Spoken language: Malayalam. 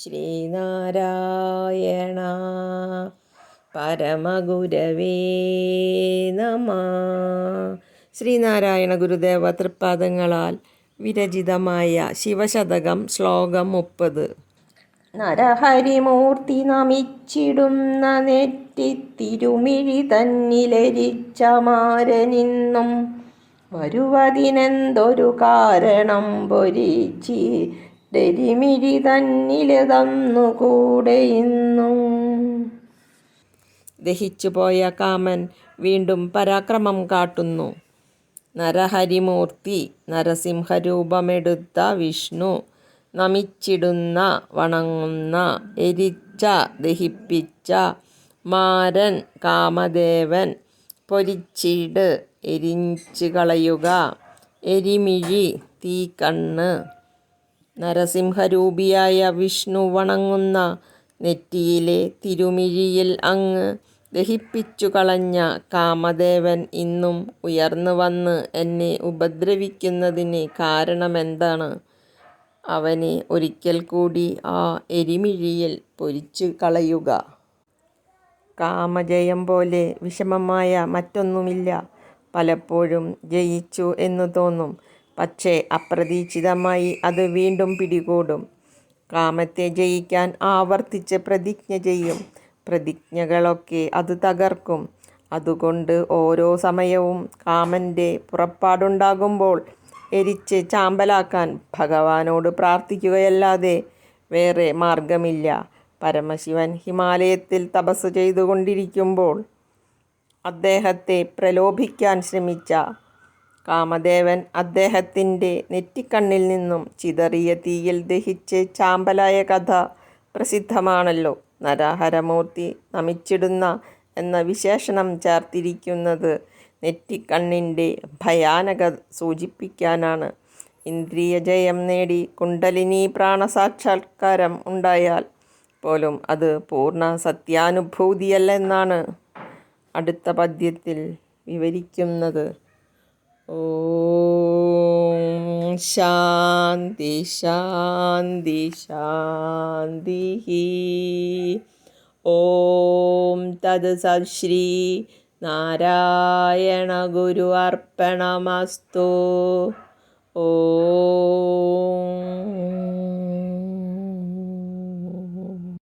ശ്രീനാരായണ പരമഗുരവേ നമ. ശ്രീനാരായണ ഗുരുദേവ തൃപ്പാദങ്ങളാൽ വിരചിതമായ ശിവശതകം ശ്ലോകം മുപ്പത്. നരഹരിമൂർത്തി നമിച്ചിടുന്ന നെറ്റി തിരുമിഴി തന്നിലരിച്ച മാരനിന്നും വരുവതിനെന്തൊരു കാരണം പൊരിച്ചി? ഡരിമിഴി തന്നിൽ തന്നുകൂടെ ഇന്നും. ദഹിച്ചുപോയ കാമൻ വീണ്ടും പരാക്രമം കാട്ടുന്നു. നരഹരിമൂർത്തി നരസിംഹരൂപമെടുത്ത വിഷ്ണു നമിച്ചിടുന്ന വണങ്ങുന്ന എരിച്ച ദഹിപ്പിച്ച മാരൻ കാമദേവൻ പൊരിച്ചിട് എരിഞ്ചു കളയുക. എരിമിഴി തീക്കണ്ണ്. നരസിംഹരൂപിയായ വിഷ്ണു വണങ്ങുന്ന നെറ്റിയിലെ തിരുമിഴിയിൽ അങ്ങ് ദഹിപ്പിച്ചു കളഞ്ഞ കാമദേവൻ ഇന്നും ഉയർന്നു വന്ന് എന്നെ ഉപദ്രവിക്കുന്നതിന് കാരണമെന്താണ്? അവനെ ഒരിക്കൽ കൂടി ആ എരിമിഴിയിൽ പൊരിച്ചു കളയുക. കാമജയം പോലെ വിഷമമായ മറ്റൊന്നുമില്ല. പലപ്പോഴും ജയിച്ചു എന്നു തോന്നും. പക്ഷേ അപ്രതീക്ഷിതമായി അത് വീണ്ടും പിടികൂടും. കാമത്തെ ജയിക്കാൻ ആവർത്തിച്ച് പ്രതിജ്ഞ ചെയ്യും. പ്രതിജ്ഞകളൊക്കെ അത് തകർക്കും. അതുകൊണ്ട് ഓരോ സമയവും കാമന്റെ പുറപ്പാടുണ്ടാകുമ്പോൾ എരിച്ച് ചാമ്പലാക്കാൻ ഭഗവാനോട് പ്രാർത്ഥിക്കുകയല്ലാതെ വേറെ മാർഗമില്ല പരമശിവൻ ഹിമാലയത്തിൽ തപസ് ചെയ്തുകൊണ്ടിരിക്കുമ്പോൾ അദ്ദേഹത്തെ പ്രലോഭിക്കാൻ ശ്രമിച്ച കാമദേവൻ അദ്ദേഹത്തിന്റെ നെറ്റിക്കണ്ണിൽ നിന്നും ചിതറിയ തീയിൽ ദഹിച്ച് ചാമ്പലായ കഥ പ്രസിദ്ധമാണല്ലോ. നരാഹരമൂർത്തി നമിച്ചിടുന്ന എന്ന വിശേഷണം ചേർത്തിരിക്കുന്നത് നെറ്റിക്കണ്ണിന്റെ ഭയാനക സൂചിപ്പിക്കാനാണ്. ഇന്ദ്രിയ ജയം നേടി കുണ്ടലിനി പ്രാണസാക്ഷാത്കാരം ഉണ്ടായാൽ പോലും അത് പൂർണ സത്യാനുഭൂതിയല്ലെന്നാണ്. അടുത്ത പദ്യത്തിൽ വിവരിക്കുന്നത്. ശാന്തി ശാന്തി ശാന്തി ഓം തത് ശ്രീ നാരായണ ഗുരു അർപ്പണമസ്തു. ഓം